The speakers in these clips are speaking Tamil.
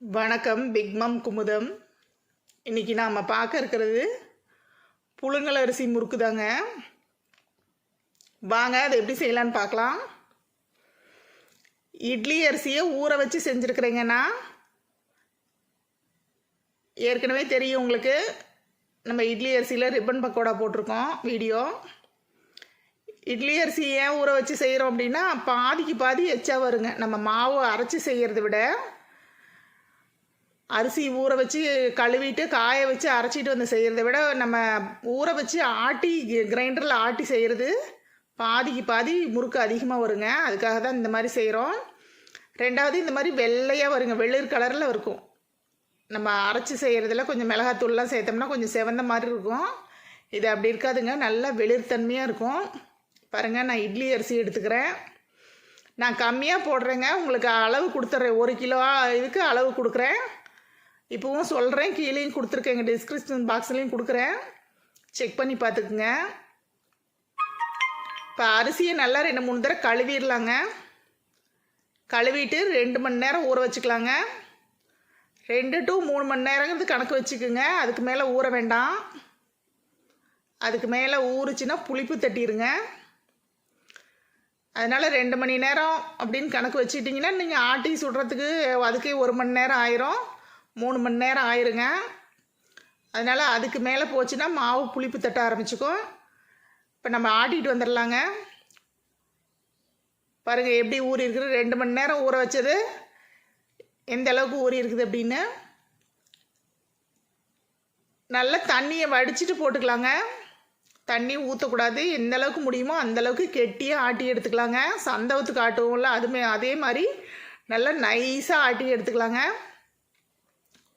வணக்கம் பிக்மம் குமுதம். இன்னைக்கு நாம் பார்க்க இருக்கிறது புழுங்கல் அரிசி முறுக்கு தாங்க வாங்க அதை எப்படி செய்யலான்னு பார்க்கலாம். இட்லி அரிசியை ஊற வச்சு செஞ்சுருக்குறேங்கன்னா ஏற்கனவே தெரியும் உங்களுக்கு நம்ம இட்லி அரிசியில் ரிப்பன் பக்கோடா போட்டிருக்கோம் வீடியோ. இட்லி அரிசி ஏன் ஊற வச்சு செய்கிறோம் அப்படின்னா பாதிக்கு பாதி எச்சா வருங்க. நம்ம மாவு அரைச்சி செய்கிறத விட அரிசி ஊற வச்சு கழுவிட்டு காய வச்சு அரைச்சிட்டு வந்து செய்கிறத விட நம்ம ஊற வச்சு ஆட்டி கிரைண்டரில் ஆட்டி செய்கிறது பாதிக்கு பாதி முறுக்கு அதிகமாக வருங்க. அதுக்காக தான் இந்த மாதிரி செய்கிறோம் ரெண்டாவது இந்த மாதிரி வெள்ளையாக வருங்க. வெளிர் கலரில் இருக்கும். நம்ம அரைச்சி செய்கிறதுல கொஞ்சம் மிளகாத்தூள்லாம் சேர்த்தோம்னா கொஞ்சம் செவந்த மாதிரி இருக்கும். இது அப்படி இருக்காதுங்க. நல்லா வெளிர்த்தன்மையாக இருக்கும். பாருங்கள் நான் இட்லி அரிசி எடுத்துக்கிறேன். நான் கம்மியாக போடுறேங்க. உங்களுக்கு அளவு கொடுத்துட்றேன் ஒரு கிலோ இதுக்கு அளவு கொடுக்குறேன். இப்போவும் சொல்கிறேன் கீழேயும் கொடுத்துருக்கேங்க டிஸ்கிரிப்ஷன் பாக்ஸ்லேயும் கொடுக்குறேன். செக் பண்ணி பார்த்துக்குங்க. இப்போ அரிசியை நல்லா ரெண்டு மூணு தடவை கழுவிடலாங்க. கழுவிட்டு ரெண்டு மணி நேரம் ஊற வச்சுக்கலாங்க. ரெண்டு டு மூணு மணி நேரங்கிறது கணக்கு வச்சுக்குங்க. அதுக்கு மேலே ஊற வேண்டாம். அதுக்கு மேலே ஊறுச்சுன்னா புளிப்பு தட்டிடுங்க அதனால் ரெண்டு மணி நேரம் அப்படின்னு கணக்கு வச்சுக்கிட்டிங்கன்னா நீங்கள் ஆட்டி சுடுறதுக்கு அதுக்கே ஒரு மணி நேரம் ஆயிரும். மூணு மணி நேரம் ஆயிருங்க. அதனால் அதுக்கு மேலே போச்சுன்னா மாவு புளிப்பு தட்ட ஆரம்பிச்சுக்கும். இப்போ நம்ம ஆட்டிகிட்டு வந்துடலாங்க பாருங்கள் எப்படி ஊறி இருக்குது. ரெண்டு மணி நேரம் ஊற வச்சது. எந்த அளவுக்கு ஊறி இருக்குது அப்படின்னு. நல்லா தண்ணியை வடிச்சிட்டு போட்டுக்கலாங்க. தண்ணி ஊற்றக்கூடாது எந்த அளவுக்கு முடியுமோ அந்தளவுக்கு கெட்டியே கெட்டியாக ஆட்டி எடுத்துக்கலாங்க. சந்தவத்துக்கு ஆட்டுவோம்ல அதுமே அதே மாதிரி நல்லா நைஸாக ஆட்டி எடுத்துக்கலாங்க.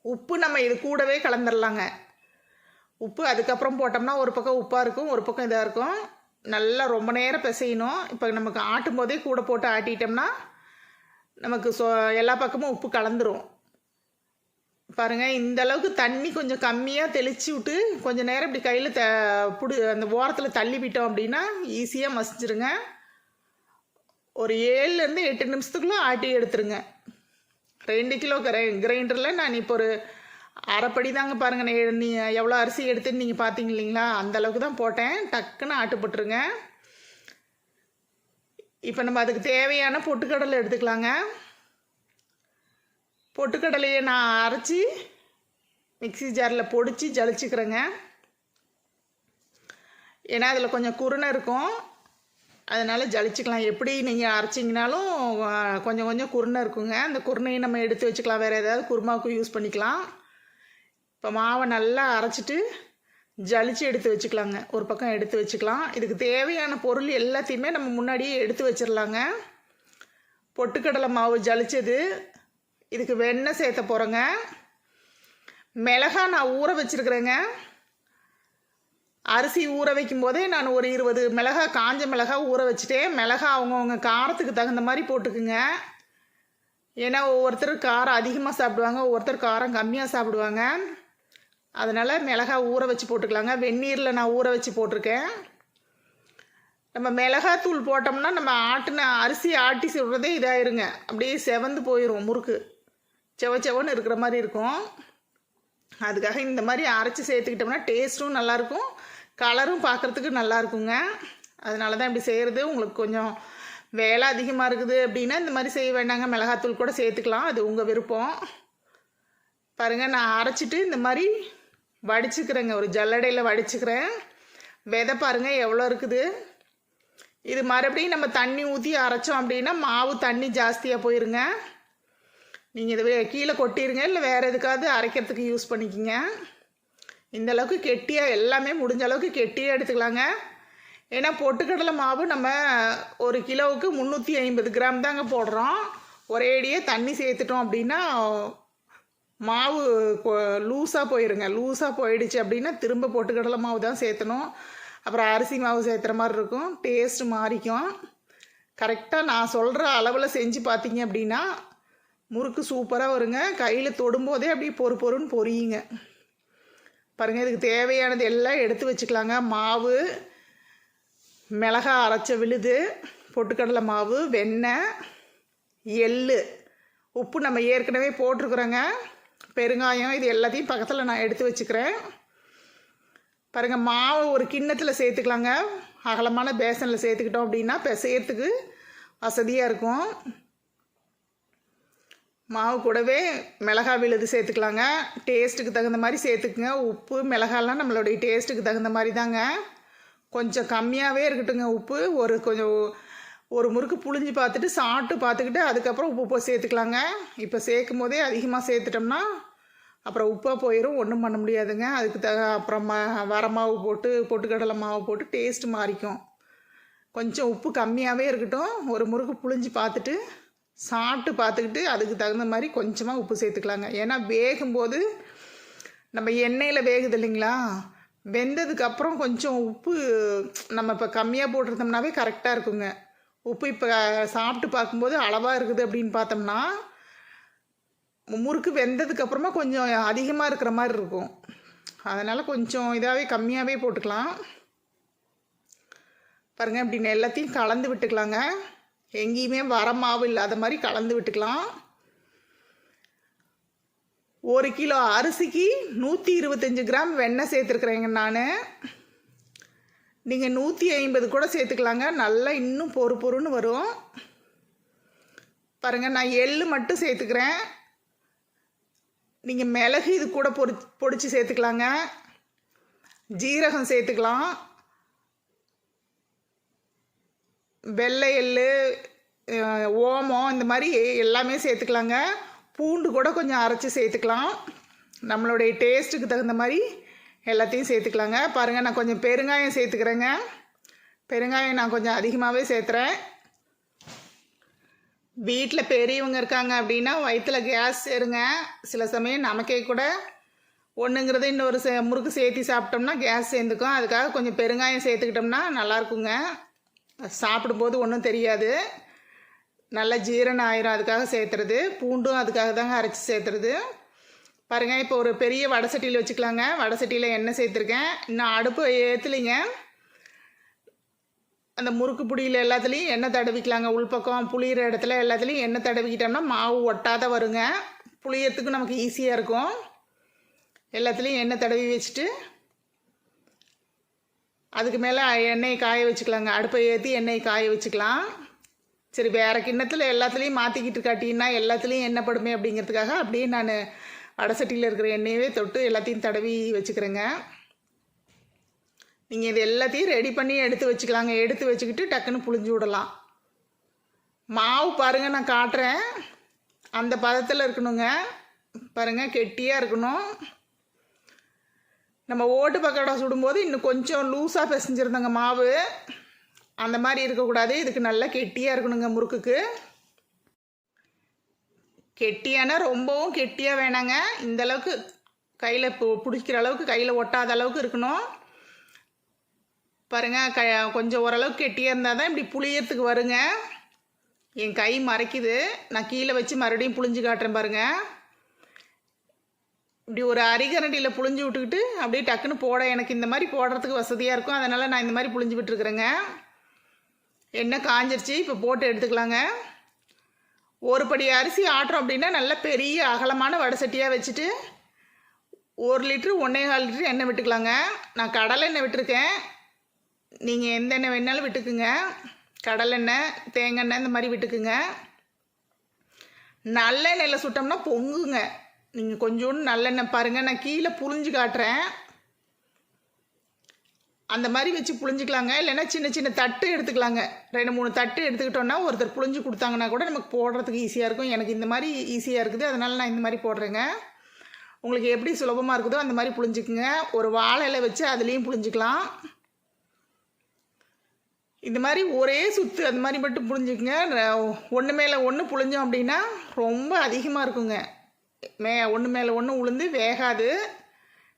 உப்பு நம்ம இது கூடவே கலந்துடலாங்க உப்பு அதுக்கப்புறம் போட்டோம்னா ஒரு பக்கம் உப்பாக இருக்கும் ஒரு பக்கம் இதாக இருக்கும். நல்லா ரொம்ப நேரம் பிசையணும். இப்போ நமக்கு ஆட்டும் போதே கூட போட்டு ஆட்டிட்டோம்னா நமக்கு சொ எல்லா பக்கமும் உப்பு கலந்துரும். பாருங்கள் இந்த அளவுக்கு தண்ணி கொஞ்சம் கம்மியாக தெளித்து விட்டு கொஞ்சம் நேரம் இப்படி கையில் த புடு அந்த ஓரத்தில் தள்ளி விட்டோம் அப்படின்னா ஈஸியாக மசிச்சிருங்க ஒரு ஏழுலேருந்து எட்டு நிமிஷத்துக்குள்ளே ஆட்டி எடுத்துருங்க. ரெண்டு கிலோ கிரை கிரைண்டரில் நான் இப்போ ஒரு அரைப்படி தாங்க பாருங்கள் நீ நீ எவ்வளோ அரிசி எடுத்துன்னு நீங்கள் பார்த்தீங்க இல்லைங்களா? அந்த அளவுக்கு தான் போட்டேன். டக்குன்னு ஆட்டுப்பட்டுருங்க இப்போ நம்ம அதுக்கு தேவையான பொட்டுக்கடலை எடுத்துக்கலாங்க. பொட்டுக்கடலையை நான் அரைச்சி மிக்சி ஜாரில் பொடிச்சு ஜலிச்சுக்கிறேங்க. ஏன்னா அதில் கொஞ்சம் குருணை இருக்கும். அதனால் ஜலிச்சுக்கலாம். எப்படி நீங்கள் அரைச்சிங்கனாலும் கொஞ்சம் கொஞ்சம் குருணை இருக்குங்க. அந்த குருணையை நம்ம எடுத்து வச்சுக்கலாம். வேறு ஏதாவது குருமாவுக்கு யூஸ் பண்ணிக்கலாம். இப்போ மாவை நல்லா அரைச்சிட்டு ஜலிச்சு எடுத்து வச்சுக்கலாங்க. ஒரு பக்கம் எடுத்து வச்சுக்கலாம். இதுக்கு தேவையான பொருள் எல்லாத்தையுமே நம்ம முன்னாடியே எடுத்து வச்சிடலாங்க பொட்டுக்கடலை மாவு ஜலிச்சது. இதுக்கு வெண்ணெய் சேர்த்த போகிறேங்க மிளகா நான் ஊற வச்சுருக்குறேங்க. அரிசி ஊற வைக்கும் போதே நான் ஒரு இருபது மிளகா காஞ்ச மிளகா ஊற வச்சுட்டேன். மிளகா அவங்கவுங்க காரத்துக்கு தகுந்த மாதிரி போட்டுக்குங்க. ஏன்னா ஒவ்வொருத்தர் காரம் அதிகமாக சாப்பிடுவாங்க ஒவ்வொருத்தர் காரம் கம்மியாக சாப்பிடுவாங்க. அதனால் மிளகா ஊற வச்சு போட்டுக்கலாங்க. வெந்நீரில் நான் ஊற வச்சு போட்டிருக்கேன். நம்ம மிளகாத்தூள் போட்டோம்னா நம்ம ஆட்டின அரிசி ஆட்டி சுடுறதே இதாயிருங்க. அப்படியே செவந்து போயிடும் முறுக்கு. செவ செவன்னு இருக்கிற மாதிரி இருக்கும். அதுக்காக இந்த மாதிரி அரைச்சி சேர்த்துக்கிட்டோம்னா டேஸ்ட்டும் நல்லாயிருக்கும். கலரும் பார்க்குறதுக்கு நல்லா இருக்குங்க. அதனால தான் இப்படி செய்கிறது உங்களுக்கு கொஞ்சம் வேலை அதிகமாக இருக்குது அப்படின்னா இந்த மாதிரி செய்ய வேண்டாங்க. மிளகாத்தூள் கூட சேர்த்துக்கலாம். அது உங்கள் விருப்பம். பாருங்கள் நான் அரைச்சிட்டு இந்த மாதிரி வடிச்சுக்கிறேங்க. ஒரு ஜல்லடையில் வடிச்சுக்கிறேன். விதை பாருங்கள் எவ்வளோ இருக்குது. இது மறுபடியும் நம்ம தண்ணி ஊற்றி அரைச்சோம் அப்படின்னா மாவு தண்ணி ஜாஸ்தியாக போயிருங்க. நீங்கள் இதை கீழே கொட்டிடுங்க இல்லை வேறு எதுக்காவது அரைக்கிறதுக்கு யூஸ் பண்ணிக்கிங்க. இந்த அளவுக்கு கெட்டியாக எல்லாமே முடிஞ்ச அளவுக்கு கெட்டியாக எடுத்துக்கலாங்க. ஏன்னா பொட்டுக்கடலை மாவு நம்ம ஒரு கிலோவுக்கு முந்நூற்றி ஐம்பது கிராம் தாங்க போடுறோம். ஒரேடியே தண்ணி சேர்த்துட்டோம் அப்படின்னா மாவு லூஸாக போயிருங்க. லூஸாக போயிடுச்சு அப்படின்னா திரும்ப பொட்டுக்கடலை மாவு தான் சேர்த்தணும். அப்புறம் அரிசி மாவு சேர்த்துற மாதிரி இருக்கும். டேஸ்ட் மாறிக்கும். கரெக்டாக நான் சொல்கிற அளவில் செஞ்சு பார்த்தீங்க அப்படின்னா முறுக்கு சூப்பராக வருங்க. கையில் தொடும்போதே அப்படியே பொறு பொறுன்னு பொரியுங்க. பாருங்கள் இதுக்கு தேவையானது எல்லாம் எடுத்து வச்சுக்கலாங்க. மாவு மிளகா அரைச்ச விழுது பொட்டுக்கடலை மாவு வெண்ணெய் எள் உப்பு நம்ம ஏற்கனவே போட்டிருக்குறோங்க. பெருங்காயம் இது எல்லாத்தையும் பக்கத்தில் நான் எடுத்து வச்சுக்கிறேன். பாருங்கள் மாவு ஒரு கிண்ணத்தில் சேர்த்துக்கலாங்க. அகலமான பேசனில் சேர்த்துக்கிட்டோம் அப்படின்னா பிசையறதுக்கு வசதியாக இருக்கும். மாவு கூடவே மிளகா விழுது சேர்த்துக்கலாங்க. டேஸ்ட்டுக்கு தகுந்த மாதிரி சேர்த்துக்குங்க. உப்பு மிளகாலாம் நம்மளுடைய டேஸ்ட்டுக்கு தகுந்த மாதிரி தாங்க. கொஞ்சம் கம்மியாகவே இருக்கட்டுங்க உப்பு. ஒரு கொஞ்சம் ஒரு முறுக்கு புழிஞ்சு பார்த்துட்டு சாப்பிட்டு பார்த்துக்கிட்டு அதுக்கப்புறம் உப்பு போ சேர்த்துக்கலாங்க. இப்போ சேர்க்கும் போதே அதிகமாக சேர்த்துட்டோம்னா அப்புறம் உப்பாக போயிடும் ஒன்றும் பண்ண முடியாதுங்க. அதுக்கு த அப்புறம் மா வர மாவு போட்டு பொட்டுக்கடலை மாவு போட்டு டேஸ்ட் மாறிக்கும். கொஞ்சம் உப்பு கம்மியாகவே இருக்கட்டும். ஒரு முறுக்கு புழிஞ்சு பார்த்துட்டு சாப்பிட்டு பார்த்துக்கிட்டு அதுக்கு தகுந்த மாதிரி கொஞ்சமாக உப்பு சேர்த்துக்கலாங்க. ஏன்னா வேகும்போது நம்ம எண்ணெயில் வேகுது இல்லைங்களா? வெந்ததுக்கப்புறம் கொஞ்சம் உப்பு நம்ம இப்போ கம்மியாக போட்டிருந்தோம்னாவே கரெக்டாக இருக்குங்க. உப்பு இப்போ சாப்பிட்டு பார்க்கும்போது அளவாக இருக்குது அப்படின்னு பார்த்தோம்னா முறுக்கு வெந்ததுக்கப்புறமா கொஞ்சம் அதிகமாக இருக்கிற மாதிரி இருக்கும். அதனால் கொஞ்சம் இதாகவே கம்மியாகவே போட்டுக்கலாம். பாருங்கள் இப்படின்னு எல்லாத்தையும் கலந்து விட்டுக்கலாங்க. எங்கேயுமே வர மாவு இல்லாத மாதிரி கலந்து விட்டுக்கலாம். ஒரு கிலோ அரிசிக்கு நூற்றி இருபத்தஞ்சி கிராம் வெண்ணெய் சேர்த்துருக்குறேங்க நான். நீங்கள் நூற்றி ஐம்பது கூட சேர்த்துக்கலாங்க. நல்லா இன்னும் பொறு பொறுன்னு வரும். பாருங்கள் நான் எள்ளு மட்டும் சேர்த்துக்கிறேன். நீங்கள் மிளகு இது கூட பொடி பொடிச்சு சேர்த்துக்கலாங்க. ஜீரகம் சேர்த்துக்கலாம். வெள்ளை எள்ளு ஓமம் இந்த மாதிரி எல்லாமே சேர்த்துக்கலாங்க. பூண்டு கூட கொஞ்சம் அரைச்சி சேர்த்துக்கலாம். நம்மளுடைய டேஸ்ட்டுக்கு தகுந்த மாதிரி எல்லாத்தையும் சேர்த்துக்கலாங்க. பாருங்கள் நான் கொஞ்சம் பெருங்காயம் சேர்த்துக்கிறேங்க. பெருங்காயம் நான் கொஞ்சம் அதிகமாகவே சேர்த்துறேன். வீட்டில் பெரியவங்க இருக்காங்க அப்படின்னா வயிற்றில் கேஸ் சேருங்க. சில சமயம் நமக்கே கூட ஒன்றுங்கிறது இன்னொரு சே முறுக்கு சேர்த்தி சாப்பிட்டோம்னா கேஸ் சேர்ந்துக்கும். அதுக்காக கொஞ்சம் பெருங்காயம் சேர்த்துக்கிட்டோம்னா நல்லாயிருக்குங்க சாப்பிடும்போது ஒன்றும் தெரியாது. நல்லா ஜீரணம் ஆயிரும் அதுக்காக சேர்த்துறது. பூண்டும் அதுக்காக தாங்க அரைச்சி சேர்த்துறது. பாருங்கள் இப்போ ஒரு பெரிய வடை சட்டியில் வச்சுக்கலாங்க. வடை சட்டியில் எண்ணெய் சேர்த்துருக்கேன். இன்னும் அடுப்பு ஏற்றுலிங்க அந்த முறுக்கு புடியில் எல்லாத்துலேயும் எண்ணெய் தடவிக்கலாங்க. உள்பக்கம் புளியிற இடத்துல எல்லாத்துலேயும் எண்ணெய் தடவிக்கிட்டோம்னா மாவு ஒட்டாத வருங்க. புளியறதுக்கு நமக்கு ஈஸியாக இருக்கும். எல்லாத்துலேயும் எண்ணெய் தடவி வச்சுட்டு அதுக்கு மேலே எண்ணெய் காய வச்சுக்கலாங்க. அடுப்பை ஏற்றி எண்ணெய் காய வச்சுக்கலாம். சரி வேறு கிண்ணத்தில் எல்லாத்துலேயும் மாற்றிக்கிட்டு காட்டினா எல்லாத்துலேயும் எண்ணெய் படுமே அப்படிங்கிறதுக்காக அப்படியே நான் வடை சட்டியில் இருக்கிற எண்ணெயவே தொட்டு எல்லாத்தையும் தடவி வச்சுக்கிறேங்க. நீங்கள் இது எல்லாத்தையும் ரெடி பண்ணி எடுத்து வச்சுக்கலாங்க. எடுத்து வச்சுக்கிட்டு டக்குன்னு புளிஞ்சு விடலாம். மாவு பாருங்கள் நான் காட்டுறேன். அந்த பதத்தில் இருக்கணுங்க. பாருங்கள் கெட்டியாக இருக்கணும். நம்ம ஓட்டு பக்கோடா சுடும்போது இன்னும் கொஞ்சம் லூஸாக பிசைஞ்சிருந்தங்க மாவு. அந்த மாதிரி இருக்கக்கூடாது. இதுக்கு நல்லா கெட்டியாக இருக்கணுங்க முறுக்குக்கு. கெட்டியானா ரொம்பவும் கெட்டியாக வேணாங்க. இந்த அளவுக்கு கையில் பிடிக்கிற அளவுக்கு கையில் ஒட்டாத அளவுக்கு இருக்கணும். பாருங்க க கொஞ்சம் ஓரளவுக்கு கெட்டியாக இருந்தால் தான் இப்படி புளியறதுக்கு வருங்க. என் கை மறைக்குது. நான் கீழே வச்சு மறுபடியும் புளிஞ்சு காட்டுறேன் பாருங்கள் இப்படி ஒரு அரிகரண்டியில் புழிஞ்சு விட்டுக்கிட்டு அப்படியே டக்குன்னு போட எனக்கு இந்த மாதிரி போடுறதுக்கு வசதியாக இருக்கும். அதனால் நான் இந்த மாதிரி புழிஞ்சு விட்டுருக்குறேங்க. எண்ணெய் காஞ்சிருச்சு இப்போ போட்டு எடுத்துக்கலாங்க. ஒரு படி அரிசி ஆட்டுறோம் அப்படின்னா நல்ல பெரிய அகலமான வடை சட்டியாக வச்சுட்டு ஒரு லிட்ரு ஒன்றே கால் லிட்ரு எண்ணெய் விட்டுக்கலாங்க. நான் கடலை எண்ணெய் விட்டுருக்கேன். நீங்கள் எந்த எண்ணெய் வேணாலும் விட்டுக்குங்க. கடலெண்ணெய் தேங்காய் எண்ணெய் இந்த மாதிரி விட்டுக்குங்க. நல்லெண்ணெயில் சுட்டோம்னா பொங்குங்க. நீங்கள் கொஞ்சோண்டு நல்லெண்ணெய் பாருங்கள் நான் கீழே புழிஞ்சு காட்டுறேன். அந்த மாதிரி வச்சு புழிஞ்சிக்கலாங்க. இல்லைன்னா சின்ன சின்ன தட்டு எடுத்துக்கலாங்க. ரெண்டு மூணு தட்டு எடுத்துக்கிட்டோன்னா ஒருத்தர் புழிஞ்சு கொடுத்தாங்கன்னா கூட நமக்கு போடுறதுக்கு ஈஸியாக இருக்கும். எனக்கு இந்த மாதிரி ஈஸியாக இருக்குது. அதனால் நான் இந்த மாதிரி போடுறேங்க. உங்களுக்கு எப்படி சுலபமாக இருக்குதோ அந்த மாதிரி புழிஞ்சிக்குங்க. ஒரு வாழை வச்சு அதுலேயும் புழிஞ்சிக்கலாம். இந்த மாதிரி ஒரே சுற்று அந்த மாதிரி மட்டும் புழிஞ்சிக்குங்க. ஒன்று மேலே ஒன்று புழிஞ்சோம் அப்படின்னா ரொம்ப அதிகமாக இருக்குங்க. மே ஒன்று மேலே ஒன்று உளுந்து வேகாது.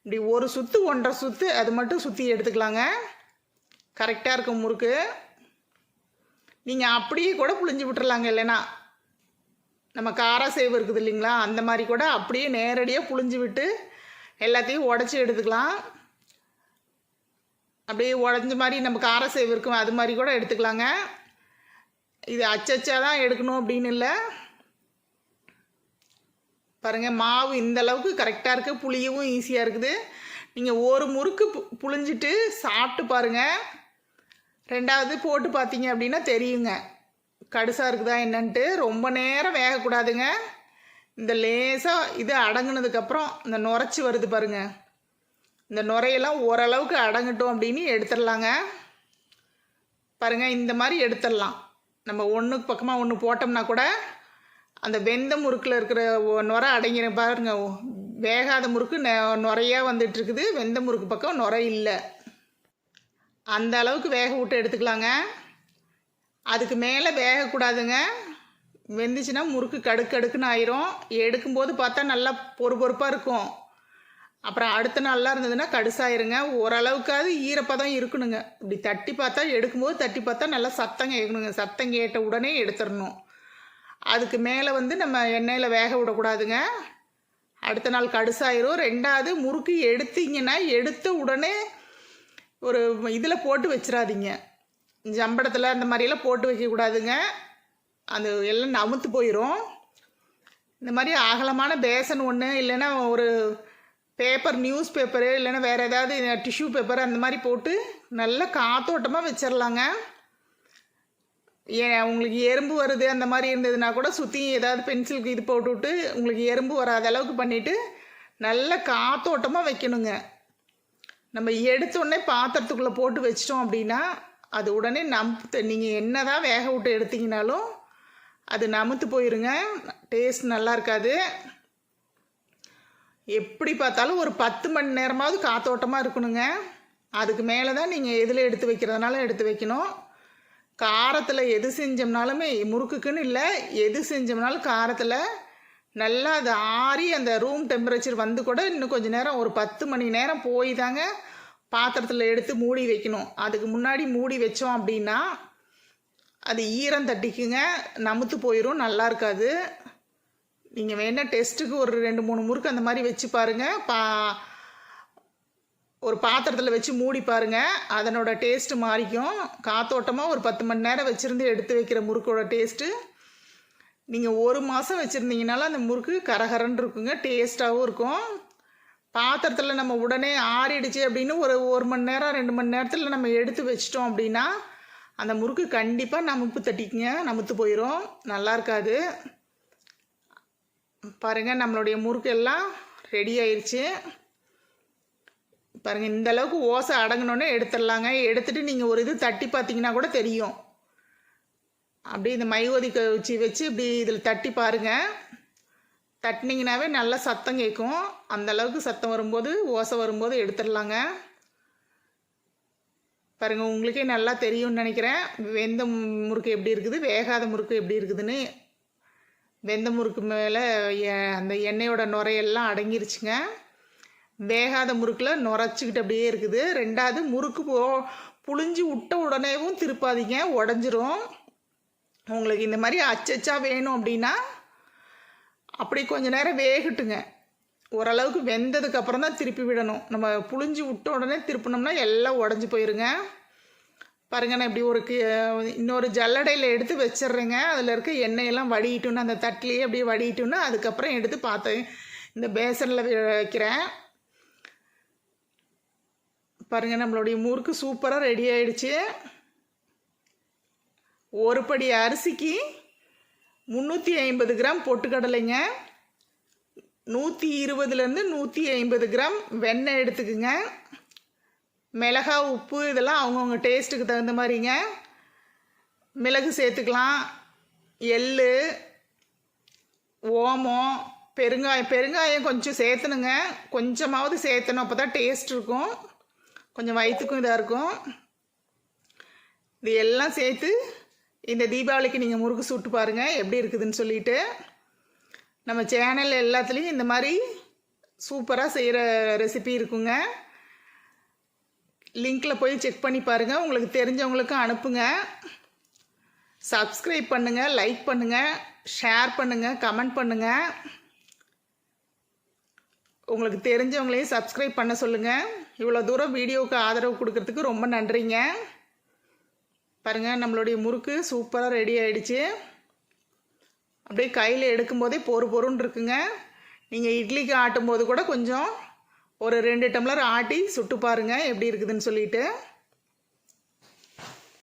இப்படி ஒரு சுத்து ஒன்றரை சுத்து அது மட்டும் சுற்றி எடுத்துக்கலாங்க. கரெக்டாக இருக்கும் முறுக்கு. நீங்கள் அப்படியே கூட புழிஞ்சு விட்டுறலாங்க இல்லைன்னா. நம்ம காரா சேவு இருக்குது இல்லைங்களா அந்த மாதிரி கூட அப்படியே நேரடியாக புழிஞ்சு விட்டு எல்லாத்தையும் உடச்சி எடுத்துக்கலாம். அப்படியே உடஞ்ச மாதிரி நம்ம கார சேவு இருக்கும் அது மாதிரி கூட எடுத்துக்கலாங்க. இது அச்சச்சா தான் எடுக்கணும் அப்படின்னு இல்லை. பாருங்கள் மாவு இந்த அளவுக்கு கரெக்டாக இருக்குது புளியவும் ஈஸியாக இருக்குது. நீங்கள் ஒரு முறுக்கு புளிஞ்சிட்டு சாப்பிட்டு பாருங்கள் ரெண்டாவது போட்டு பார்த்தீங்க அப்படின்னா தெரியுங்க. கடுசாக இருக்குதா என்னன்ட்டு. ரொம்ப நேரம் வேகக்கூடாதுங்க. இந்த லேசாக இது அடங்குனதுக்கப்புறம் இந்த நுரைச்சி வருது பாருங்க. இந்த நுரையெல்லாம் ஓரளவுக்கு அடங்கட்டும் அப்படின்னு எடுத்துடலாங்க. பாருங்க இந்த மாதிரி எடுத்துடலாம். நம்ம ஒன்றுக்கு பக்கமாக ஒன்று போட்டோம்னா கூட அந்த வெந்த முறுக்கில் இருக்கிற ஒ- நுரை அடங்கின பாருங்க. வேகாத முறுக்கு நெ- நுரையா வந்துட்டு இருக்குது வெந்த முறுக்கு பக்கம் நுரை இல்லை. அந்த அளவுக்கு வேக விட்டு எடுத்துக்கலாங்க. அதுக்கு மேலே வேகக்கூடாதுங்க. வெந்துச்சுன்னா முறுக்கு கடுக்கு கடுக்குன்னு ஆயிரும். எடுக்கும்போது பார்த்தா நல்லா பொறு பொறுப்பாக இருக்கும். அப்புறம் அடுத்த நாளாக இருந்ததுன்னா கடுசாயிருங்க. ஓரளவுக்காவது ஈரப்பதம் இருக்கணுங்க. இப்படி தட்டி பார்த்தா எடுக்கும்போது தட்டி பார்த்தா நல்லா சத்தம் கேட்கணுங்க. சத்தம் கேட்ட உடனே எடுத்துடணும். அதுக்கு மேலே வந்து நம்ம எண்ணெயில் வேக விடக்கூடாதுங்க. அடுத்த நாள் கடுசாயிரும். ரெண்டாவது முறுக்கு எடுத்தீங்கன்னா எடுத்த உடனே ஒரு இதில் போட்டு வச்சிடாதீங்க ஜம்படத்தில் அந்த மாதிரியெல்லாம் போட்டு வைக்கக்கூடாதுங்க அது எல்லாம் நமுத்து போயிடும் இந்த மாதிரி அகலமான பேசன் ஒன்று இல்லைன்னா ஒரு பேப்பர் நியூஸ் பேப்பரு இல்லைன்னா வேறு ஏதாவது டிஷ்யூ பேப்பர் அந்த மாதிரி போட்டு நல்லா காத்தோட்டமாக வச்சிடலாங்க உங்களுக்கு எறும்பு வருது அந்த மாதிரி இருந்ததுன்னா கூட சுற்றி ஏதாவது பென்சிலுக்கு இது போட்டு விட்டு உங்களுக்கு எறும்பு வராத அளவுக்கு பண்ணிவிட்டு நல்ல காத்தோட்டமாக வைக்கணுங்க. நம்ம எடுத்தோடனே பாத்திரத்துக்குள்ளே போட்டு வச்சிட்டோம் அப்படின்னா அது உடனே நம்பு நீங்கள் என்ன தான் வேக விட்டு எடுத்தீங்கனாலும் அது நமுத்து போயிருங்க. டேஸ்ட் நல்லா இருக்காது. எப்படி பார்த்தாலும் ஒரு பத்து மணி நேரமாவது காத்தோட்டமாக இருக்கணுங்க. அதுக்கு மேலே தான் நீங்கள் எதில் எடுத்து வைக்கிறதுனால எடுத்து வைக்கணும். காரத்தில் எது செஞ்சோம்னாலுமே முறுக்குக்குன்னு இல்லை எது செஞ்சோம்னாலும் காரத்தில் நல்லா அது ஆறி அந்த ரூம் டெம்பரேச்சர் வந்து கூட இன்னும் கொஞ்சம் நேரம் ஒரு பத்து மணி நேரம் போய் தாங்க பாத்திரத்தில் எடுத்து மூடி வைக்கணும். அதுக்கு முன்னாடி மூடி வச்சோம் அப்படின்னா அது ஈரம் தட்டிக்குங்க நமுத்து போயிடும் நல்லா இருக்காது. நீங்கள் வேணால் டெஸ்ட்டுக்கு ஒரு ரெண்டு மூணு முறுக்கு அந்த மாதிரி வச்சு பாருங்கள் பா ஒரு பாத்திரத்தில் வச்சு மூடி பாருங்கள் அதனோட டேஸ்ட்டு மாறிக்கும். காத்தோட்டமாக ஒரு பத்து மணி நேரம் வச்சுருந்து எடுத்து வைக்கிற முறுக்கோட டேஸ்ட்டு நீங்கள் ஒரு மாதம் வச்சுருந்தீங்கனாலும் அந்த முறுக்கு கரகரன்னு இருக்குங்க. டேஸ்ட்டாகவும் இருக்கும். பாத்திரத்தில் நம்ம உடனே ஆறிடுச்சு அப்படின்னு ஒரு ஒரு மணி நேரம் ரெண்டு மணி நேரத்தில் நம்ம எடுத்து வச்சிட்டோம் அப்படின்னா அந்த முறுக்கு கண்டிப்பாக நமுப்பு தட்டிக்குங்க. நமுத்து போயிடும் நல்லா இருக்காது. பாருங்கள் நம்மளுடைய முறுக்கு எல்லாம் ரெடி ஆயிடுச்சு பாருங்க இந்த அளவுக்கு ஓசை அடங்கினோடனே எடுத்துடலாங்க. எடுத்துட்டு நீங்கள் ஒரு இது தட்டி பார்த்தீங்கன்னா கூட தெரியும். அப்படியே இந்த மைவதி வச்சு வச்சு இப்படி இதில் தட்டி பாருங்க. தட்டினீங்கனாவே நல்ல சத்தம் கேட்கும். அந்த அளவுக்கு சத்தம் வரும்போது ஓசை வரும்போது எடுத்துடலாங்க. பாருங்கள் உங்களுக்கே நல்லா தெரியும்னு நினைக்கிறேன். வெந்த முறுக்கு எப்படி இருக்குது? வேகாத முறுக்கு எப்படி இருக்குதுன்னு. வெந்த முறுக்கு மேலே அந்த எண்ணெயோட நுரையெல்லாம் அடங்கிருச்சுங்க. வேகாத முறுக்கில் நுரைச்சிக்கிட்டு அப்படியே இருக்குது. ரெண்டாவது முறுக்கு போ புழிஞ்சு விட்ட உடனேவும் திருப்பாதீங்க உடஞ்சிரும். உங்களுக்கு இந்த மாதிரி அச்சச்சா வேணும் அப்படின்னா அப்படி கொஞ்ச நேரம் வேகட்டுங்க. ஓரளவுக்கு வெந்ததுக்கு அப்புறம் தான் திருப்பி விடணும். நம்ம புழிஞ்சு விட்ட உடனே திருப்பினோம்னா எல்லாம் உடஞ்சி போயிருங்க. பாருங்க நான் இப்படி ஒரு இன்னொரு ஜல்லடையில் எடுத்து வச்சிடுறேங்க. அதில் இருக்க எண்ணெயெல்லாம் வடியிட்டுன்னு அந்த தட்டிலேயே அப்படியே வடியிட்டுன்னு அதுக்கப்புறம் எடுத்து பார்த்தேன் இந்த பேசனில் வைக்கிறேன். பாருங்க நம்மளுடைய முறுக்கு சூப்பராக ரெடி ஆயிடுச்சு. ஒரு படி அரிசிக்கு முந்நூற்றி ஐம்பது கிராம் பொட்டுக்கடலைங்க. நூற்றி இருபதுலேருந்து நூற்றி ஐம்பது கிராம் வெண்ணெய் எடுத்துக்குங்க. மிளகா உப்பு இதெல்லாம் அவங்கவுங்க டேஸ்ட்டுக்கு தகுந்த மாதிரிங்க. மிளகு சேர்த்துக்கலாம். எள் ஓமம் பெருங்காயம் பெருங்காயம் கொஞ்சம் சேர்த்தணுங்க. கொஞ்சமாவது சேர்த்தணும் அப்போ தான் டேஸ்ட் இருக்கும். கொஞ்சம் வயிற்றுக்கும் இதாக இருக்கும். இது எல்லாம் சேர்த்து இந்த தீபாவளிக்கு நீங்கள் முறுக்கு சுட்டு பாருங்கள் எப்படி இருக்குதுன்னு சொல்லிட்டு. நம்ம சேனல் எல்லாத்துலேயும் இந்த மாதிரி சூப்பராக செய்கிற ரெசிபி இருக்குங்க. லிங்க்கில் போய் செக் பண்ணி பாருங்கள் உங்களுக்கு தெரிஞ்சவங்களுக்கும் அனுப்புங்க. சப்ஸ்கிரைப் பண்ணுங்கள் லைக் பண்ணுங்கள் ஷேர் பண்ணுங்கள் கமெண்ட் பண்ணுங்கள் உங்களுக்கு தெரிஞ்சவங்களையும் சப்ஸ்கிரைப் பண்ண சொல்லுங்கள் இவ்வளோ தூரம் வீடியோவுக்கு ஆதரவு கொடுக்கறதுக்கு ரொம்ப நன்றிங்க. பாருங்கள் நம்மளுடைய முறுக்கு சூப்பராக ரெடி ஆகிடுச்சு அப்படியே கையில் எடுக்கும்போதே பொறு பொறுன்னு இருக்குங்க. நீங்கள் இட்லிக்கு ஆட்டும் போது கூட கொஞ்சம் ஒரு ரெண்டு டம்ளர் ஆட்டி சுட்டு பாருங்கள் எப்படி இருக்குதுன்னு சொல்லிட்டு.